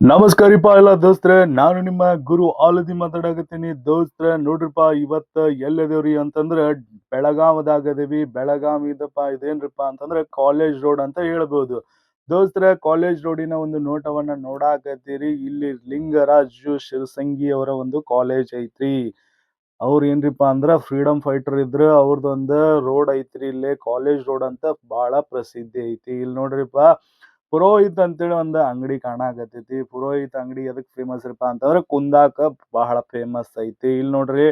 ನಮಸ್ಕಾರಿಪ್ಪ ಎಲ್ಲ ದೋಸ್ತ್ರೆ, ನಾನು ನಿಮ್ಮ ಗುರು ಆಲದಿ ಮಾತಾಡಕತ್ತೀನಿ. ದೋಸ್ತ್ರೆ ನೋಡ್ರಿಪ್ಪ ಇವತ್ತ ಎಲ್ಲದೇವ್ರಿ ಅಂತಂದ್ರ ಬೆಳಗಾವದಾಗದೇವಿ. ಬೆಳಗಾವಿ ಇದಪ್ಪ, ಇದೇನ್ರಿಪ್ಪ ಅಂತಂದ್ರೆ ಕಾಲೇಜ್ ರೋಡ್ ಅಂತ ಹೇಳ್ಬೋದು. ದೋಸ್ತ್ರೆ ಕಾಲೇಜ್ ರೋಡಿನ ಒಂದು ನೋಟವನ್ನ ನೋಡಾಕತ್ತೀರಿ. ಇಲ್ಲಿ ಲಿಂಗರಾಜು ಶಿರಸಂಗಿ ಅವರ ಒಂದು ಕಾಲೇಜ್ ಐತ್ರಿ. ಅವ್ರ ಏನ್ರಿಪ್ಪ ಅಂದ್ರ ಫ್ರೀಡಮ್ ಫೈಟರ್ ಇದ್ರ. ಅವ್ರದೊಂದು ರೋಡ್ ಐತ್ರಿ ಇಲ್ಲಿ. ಕಾಲೇಜ್ ರೋಡ್ ಅಂತ ಬಹಳ ಪ್ರಸಿದ್ಧಿ ಐತಿ. ಇಲ್ಲಿ ನೋಡ್ರಿಪ್ಪ ಪುರೋಹಿತ್ ಅಂತೇಳಿ ಒಂದು ಅಂಗಡಿ ಕಾಣಾಕತ್ತೈತಿ ಪುರೋಹಿತ್ ಅಂಗಡಿ ಎದಕ್ ಫೇಮಸ್ ಇರಪ್ಪ ಅಂತಂದ್ರೆ ಕುಂದಾಕ ಬಹಳ ಫೇಮಸ್ ಐತಿ. ಇಲ್ಲಿ ನೋಡ್ರಿ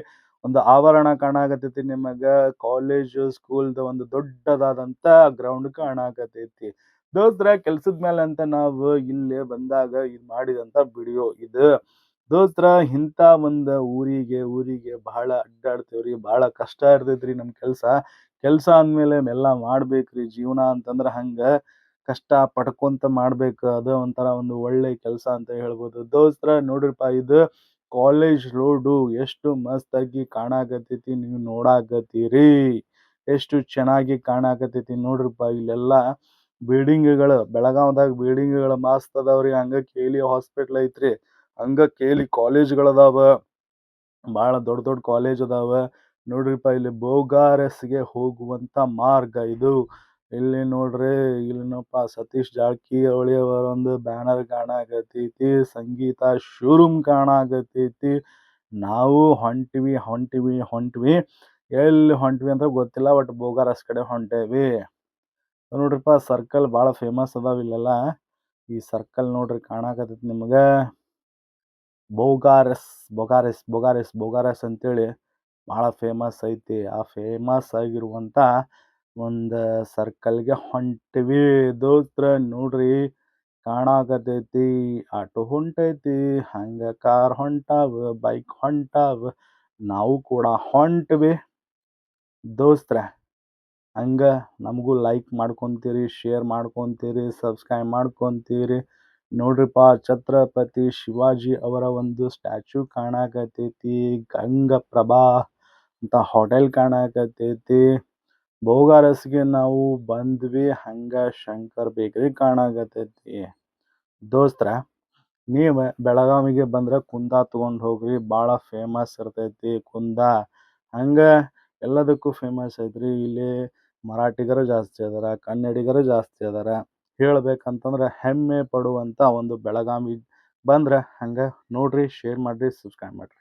ಒಂದು ಆವರಣ ಕಾಣಾಕತ್ತೈತಿ ನಿಮಗ. ಕಾಲೇಜ್ ಸ್ಕೂಲ್ದ ಒಂದು ದೊಡ್ಡದಾದಂತ ಗ್ರೌಂಡ್ ಕಾಣಾಕತ್ತೈತಿ ದೋಸ್ತ್ರ, ಕೆಲ್ಸದ ಮೇಲೆ ಅಂತ ನಾವು ಇಲ್ಲಿ ಬಂದಾಗ ಇದ್ ಮಾಡಿದಂತ ವಿಡಿಯೋ ಇದು. ದೋಸ್ತ್ರ ಇಂಥ ಒಂದು ಊರಿಗೆ ಊರಿಗೆ ಬಹಳ ಅಡ್ಡಾಡ್ತೇವ್ರಿ, ಬಹಳ ಕಷ್ಟ ಇರ್ತೈತ್ರಿ ನಮ್ಮ ಕೆಲಸ. ಕೆಲಸ ಅಂದ್ಮೇಲೆ ಎಲ್ಲ ಮಾಡ್ಬೇಕ್ರಿ ಜೀವನ ಅಂತಂದ್ರೆ ಹಂಗ. ಕಷ್ಟ ಪಡ್ಕೊಂತ ಮಾಡ್ಬೇಕು. ಅದು ಒಂಥರ ಒಂದು ಒಳ್ಳೆ ಕೆಲಸ ಅಂತ ಹೇಳ್ಬೋದು. ದೋಸ್ತ್ರ ನೋಡ್ರಿಪ್ಪ, ಇದು ಕಾಲೇಜ್ ರೋಡು ಎಷ್ಟು ಮಸ್ತ್ ಆಗಿ ಕಾಣಾಕತ್ತೈತಿ ನೀವು ನೋಡಾಕತ್ತೀರಿ. ಎಷ್ಟು ಚೆನ್ನಾಗಿ ಕಾಣಾಕತ್ತೈತಿ ನೋಡ್ರಿಪ್ಪ, ಇಲ್ಲೆಲ್ಲ ಬಿಲ್ಡಿಂಗ್ಗಳು, ಬೆಳಗಾವ್ದಾಗ ಬಿಲ್ಡಿಂಗ್ಗಳು ಮಸ್ತ್ ಅದಾವ್ರಿ ಹಂಗ ಕೇಲಿ ಹಾಸ್ಪಿಟ್ಲ್ ಐತ್ರಿ. ಹಂಗ ಕೇಲಿ ಕಾಲೇಜ್ಗಳದಾವ ಬಹಳ ದೊಡ್ಡ ದೊಡ್ಡ ಕಾಲೇಜ್ ಅದಾವ. ನೋಡ್ರಿಪ್ಪ, ಇಲ್ಲಿ ಬೋಗಾರಸ್ಗೆ ಹೋಗುವಂತ ಮಾರ್ಗ ಇದು. ಇಲ್ಲಿ ನೋಡ್ರಿ, ಇಲ್ಲಿನಪ್ಪ ಸತೀಶ್ ಜಾರಕಿಹೊಳಿ ಅವರ ಒಂದು ಬ್ಯಾನರ್ ಕಾಣಕತ್ತೈತಿ, ಸಂಗೀತ ಶೋರೂಮ್ ಕಾಣಕತ್ತೈತಿ. ನಾವು ಹೊಂಟಿವಿ ಹೊಂಟಿವಿ ಹೊಂಟಿವಿ. ಎಲ್ಲಿ ಹೊಂಟಿವಿ ಅಂತ ಗೊತ್ತಿಲ್ಲ, ಬಟ್ ಬೋಗಾರಸ್ ಕಡೆ ಹೊಂಟೇವಿ. ನೋಡ್ರಿಪ್ಪ ಸರ್ಕಲ್ ಭಾಳ ಫೇಮಸ್ ಅದಾವ ಇಲ್ಲೆಲ್ಲ. ಈ ಸರ್ಕಲ್ ನೋಡ್ರಿ ಕಾಣಕತ್ತೈತಿ ನಿಮ್ಗೆ. ಬೋಗಾರಸ್, ಬೊಗಾರೆಸ್ ಬೊಗಾರೆಸ್, ಬೊಗಾರಸ್ ಅಂತೇಳಿ ಭಾಳ ಫೇಮಸ್ ಐತಿ. ಆ ಫೇಮಸ್ ಆಗಿರುವಂತ ಒಂದು ಸರ್ಕಲ್ಗೆ ಹೊಂಟಿವಿ. ದೋಸ್ತ್ರ, ನೋಡ್ರಿ ಕಾಣಾಕತೈತಿ ಆಟೋ ಹೊಂಟೈತಿ, ಹಂಗ ಕಾರ್ ಹೊಂಟಾವ ಬೈಕ್ ಹೊಂಟಾವ, ನಾವು ಕೂಡ ಹೊಂಟ್ವಿ. ದೋಸ್ತ್ರ, ಹಂಗ ನಮಗೂ ಲೈಕ್ ಮಾಡ್ಕೊಂತೀರಿ ಶೇರ್ ಮಾಡ್ಕೊಂತೀರಿ ಸಬ್ಸ್ಕ್ರೈಬ್ ಮಾಡ್ಕೊಂತೀರಿ. ನೋಡ್ರಿಪ್ಪ ಛತ್ರಪತಿ ಶಿವಾಜಿ ಅವರ ಒಂದು ಸ್ಟ್ಯಾಚು ಕಾಣಾಕತೈತಿ ಗಂಗಪ್ರಭಾ ಅಂತ ಹೋಟೆಲ್ ಕಾಣಾಕತೈತಿ ಬೋಗಾರಸ್ಗೆ ನಾವು ಬಂದ್ವಿ, ಹಂಗ ಶಂಕರ್ ಬೇಕರಿ ಕಾಣಾಕತೈತಿ ದೋಸ್ತ್ರ, ನೀವು ಬೆಳಗಾವಿಗೆ ಬಂದ್ರೆ ಕುಂದ ತಗೊಂಡ್ ಹೋಗ್ರಿ ಭಾಳ ಫೇಮಸ್ ಇರ್ತೈತಿ ಕುಂದ. ಹಂಗೆ ಎಲ್ಲದಕ್ಕೂ ಫೇಮಸ್ ಐತ್ರಿ, ಇಲ್ಲಿ ಮರಾಠಿಗರು ಜಾಸ್ತಿ ಅದಾರ, ಕನ್ನಡಿಗರು ಜಾಸ್ತಿ ಅದಾರ. ಹೇಳ್ಬೇಕಂತಂದ್ರೆ ಹೆಮ್ಮೆ ಪಡುವಂತ ಒಂದು ಬೆಳಗಾವಿ ಬಂದ್ರೆ ಹಂಗೆ ನೋಡ್ರಿ ಶೇರ್ ಮಾಡಿರಿ ಸಬ್ಸ್ಕ್ರೈಬ್ ಮಾಡ್ರಿ.